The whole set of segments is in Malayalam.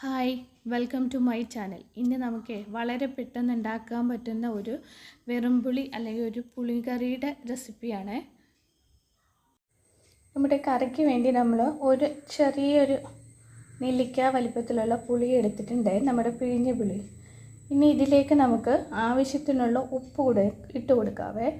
Hi welcome to my channel ഇന്ന് നമുക്ക് വളരെ പെട്ടെന്ന് ഉണ്ടാക്കാൻ പറ്റുന്ന ഒരു വെറുംപുളി അല്ലെങ്കിൽ ഒരു പുളികറിയുടെ റെസിപ്പിയാണ് നമ്മുടെ കറിക്ക് വേണ്ടി നമ്മൾ ഒരു ചെറിയൊരു നെല്ലിക്ക വലിപ്പത്തിലുള്ള പുളി എടുത്തിട്ടുണ്ട് നമ്മുടെ പിഴിഞ്ഞ പുളി. ഇനി ഇതിലേക്ക് നമുക്ക് ആവശ്യത്തിനുള്ള ഉപ്പ് കൂടെ ഇട്ട് കൊടുക്കാവേ.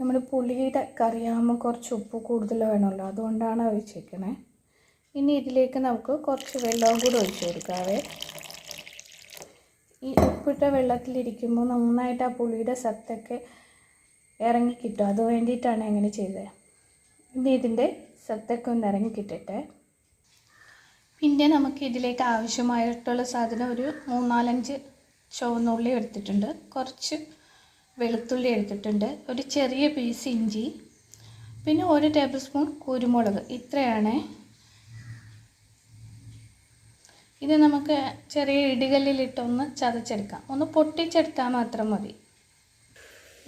നമ്മൾ പുളിയുടെ കറിയാകുമ്പോൾ കുറച്ച് ഉപ്പ് കൂടുതൽ വേണമല്ലോ അതുകൊണ്ടാണ് ഒഴിച്ചേക്കണേ ഇനി ഇതിലേക്ക് നമുക്ക് കുറച്ച് വെള്ളവും കൂടി ഒഴിച്ചു കൊടുക്കാവേ. ഈ ഉപ്പിട്ട വെള്ളത്തിലിരിക്കുമ്പോൾ നന്നായിട്ട് ആ പുളിയുടെ സത്തൊക്കെ ഇറങ്ങി കിട്ടും. അത് വേണ്ടിയിട്ടാണ് എങ്ങനെ ചെയ്തത് ഇനി ഇതിന്റെ സത്തൊക്കെ ഒന്ന് ഇറങ്ങി കിട്ടട്ടെ. പിന്നെ നമുക്ക് ഇതിലേക്ക് ആവശ്യമായിട്ടുള്ള സാധനം ഒരു മൂന്നാലഞ്ച് ചുവന്നുള്ളി എടുത്തിട്ടുണ്ട്. കുറച്ച് വെളുത്തുള്ളി എടുത്തിട്ടുണ്ട്. ഒരു ചെറിയ പീസ് ഇഞ്ചി. പിന്നെ ഒരു ടേബിൾ സ്പൂൺ കുരുമുളക്. ഇത്രയാണ്. ഇത് നമുക്ക് ചെറിയ ഇടികല്ലിലിട്ടൊന്ന് ചതച്ചെടുക്കാം. ഒന്ന് പൊട്ടിച്ചെടുത്താൽ മാത്രം മതി.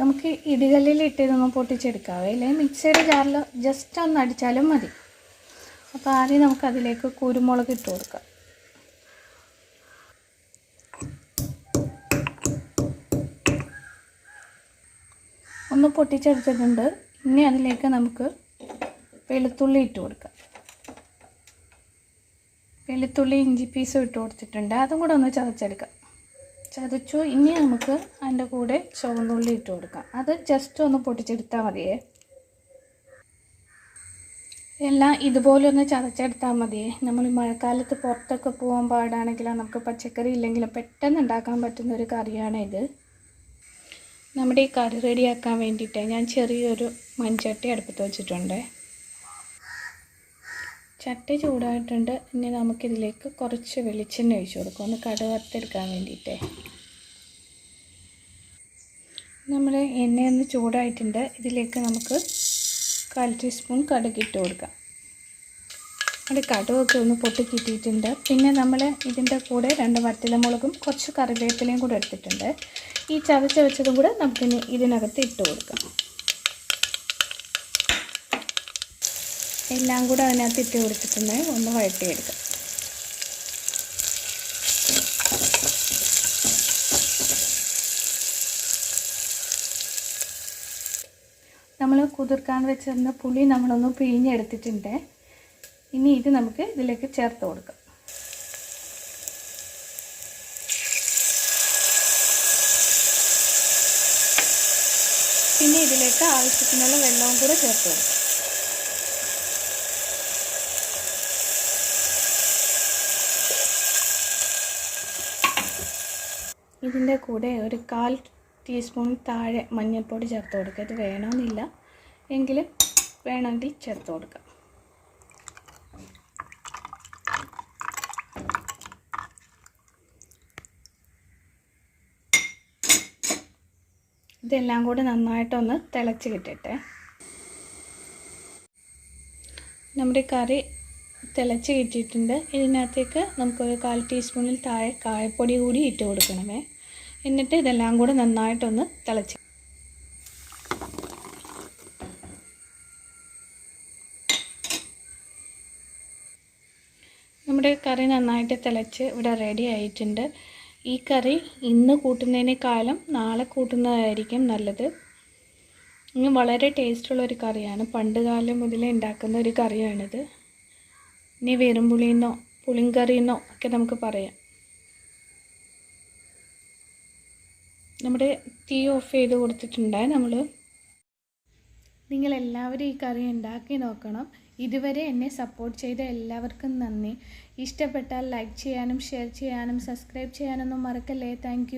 നമുക്ക് ഇടികല്ലിലിട്ട് ഇതൊന്ന് പൊട്ടിച്ചെടുക്കാവേ. അല്ലെങ്കിൽ മിക്സിയുടെ ജാറിൽ ജസ്റ്റ് ഒന്ന് അടിച്ചാലും മതി. അപ്പോൾ ആദ്യം നമുക്കതിലേക്ക് കുരുമുളക് ഇട്ട് കൊടുക്കാം. ഒന്ന് പൊട്ടിച്ചെടുത്തിട്ടുണ്ട്. ഇനി അതിലേക്ക് നമുക്ക് വെളുത്തുള്ളി ഇട്ട് കൊടുക്കാം. വെളുത്തുള്ളി ഇഞ്ചി പീസും ഇട്ട് കൊടുത്തിട്ടുണ്ട്. അതും കൂടെ ഒന്ന് ചതച്ചെടുക്കാം. ചതച്ചു. ഇനി നമുക്ക് അതിന്റെ കൂടെ ചുവന്നുള്ളി ഇട്ട് കൊടുക്കാം. അത് ജസ്റ്റ് ഒന്ന് പൊട്ടിച്ചെടുത്താൽ മതിയേ. എല്ലാം ഇതുപോലെ ഒന്ന് ചതച്ചെടുത്താൽ മതിയേ. നമ്മൾ മഴക്കാലത്ത് പുറത്തൊക്കെ പോകാൻ പാടാണെങ്കിലും നമുക്ക് പച്ചക്കറി ഇല്ലെങ്കിലും പെട്ടെന്ന് ഉണ്ടാക്കാൻ പറ്റുന്ന ഒരു കറിയാണ് ഇത് നമ്മുടെ ഈ കറി റെഡിയാക്കാൻ വേണ്ടിയിട്ട് ഞാൻ ചെറിയൊരു മൺചട്ടി അടുപ്പത്ത് വെച്ചിട്ടുണ്ട്. ചട്ടി ചൂടായിട്ടുണ്ട്. ഇനി നമുക്കിതിലേക്ക് കുറച്ച് വെളിച്ചെണ്ണ ഒഴിച്ചു കൊടുക്കും. ഒന്ന് കടുവത്തെടുക്കാൻ വേണ്ടിയിട്ട്. നമ്മുടെ എണ്ണയൊന്ന് ചൂടായിട്ടുണ്ട്. ഇതിലേക്ക് നമുക്ക് കാൽ ടീസ്പൂൺ കടുക് ഇട്ട് കൊടുക്കാം. നമ്മുടെ കടുവൊക്കെ ഒന്ന് പൊട്ടി കിട്ടിയിട്ടുണ്ട് പിന്നെ നമ്മൾ ഇതിന്റെ കൂടെ രണ്ട് വറ്റലമുളകും കുറച്ച് കറിവേപ്പിലയും കൂടെ എടുത്തിട്ടുണ്ട്. ഈ ചതച്ച് വെച്ചതും കൂടെ നമുക്കിനി ഇതിനകത്ത് ഇട്ട് കൊടുക്കാം. എല്ലാം കൂടെ അതിനകത്ത് ഇട്ട് കൊടുത്തിട്ടുണ്ട്. ഒന്ന് വഴട്ടിയെടുക്കാം നമ്മൾ കുതിർക്കാൻ വെച്ചിരുന്ന പുളി നമ്മളൊന്ന് പിഴിഞ്ഞെടുത്തിട്ടുണ്ട്. ഇനി ഇത് നമുക്ക് ഇതിലേക്ക് ചേർത്ത് കൊടുക്കാം. പിന്നെ ഇതിലേക്ക് ആവശ്യത്തിനുള്ള വെള്ളവും കൂടെ ചേർത്ത് കൊടുക്കും. ഇതിന്റെ കൂടെ ഒരു കാൽ ടീസ്പൂൺ താഴെ മഞ്ഞൾപ്പൊടി ചേർത്ത് കൊടുക്കുക ഇത് വേണമെന്നില്ല. എങ്കിലും വേണമെങ്കിൽ ചേർത്ത് കൊടുക്കാം. ഇതെല്ലാം കൂടി നന്നായിട്ടൊന്ന് തിളച്ച് കിട്ടട്ടെ. നമ്മുടെ കറി തിളച്ച് കിട്ടിയിട്ടുണ്ട്. ഇതിനകത്തേക്ക് നമുക്കൊരു കാൽ ടീസ്പൂണിൽ താഴെ കായപ്പൊടി കൂടി ഇട്ട് കൊടുക്കണമേ. എന്നിട്ട് ഇതെല്ലാം കൂടെ നന്നായിട്ടൊന്ന് തിളച്ച് നമ്മുടെ കറി നന്നായിട്ട് തിളച്ച് ഇവിടെ റെഡി ആയിട്ടുണ്ട്. ഈ കറി ഇന്ന് കൂട്ടുന്നതിനേക്കാളും നാളെ കൂട്ടുന്നതായിരിക്കും നല്ലത്. ഇനി വളരെ ടേസ്റ്റുള്ള ഒരു കറിയാണ്. പണ്ട് കാലം മുതലേ ഉണ്ടാക്കുന്ന ഒരു കറിയാണിത്. ഇനി വെറുംപുളിയെന്നോ പുളിങ്കറിയെന്നോ ഒക്കെ നമുക്ക് പറയാം. നമ്മുടെ തീ ഓഫ് ചെയ്ത് കൊടുത്തിട്ടുണ്ടായി നമ്മൾ നിങ്ങളെല്ലാവരും ഈ കറി ഉണ്ടാക്കി നോക്കണം. ഇതുവരെ എന്നെ സപ്പോർട്ട് ചെയ്ത എല്ലാവർക്കും നന്ദി. ഇഷ്ടപ്പെട്ടാൽ ലൈക്ക് ചെയ്യാനും ഷെയർ ചെയ്യാനും സബ്സ്ക്രൈബ് ചെയ്യാനൊന്നും മറക്കല്ലേ. താങ്ക്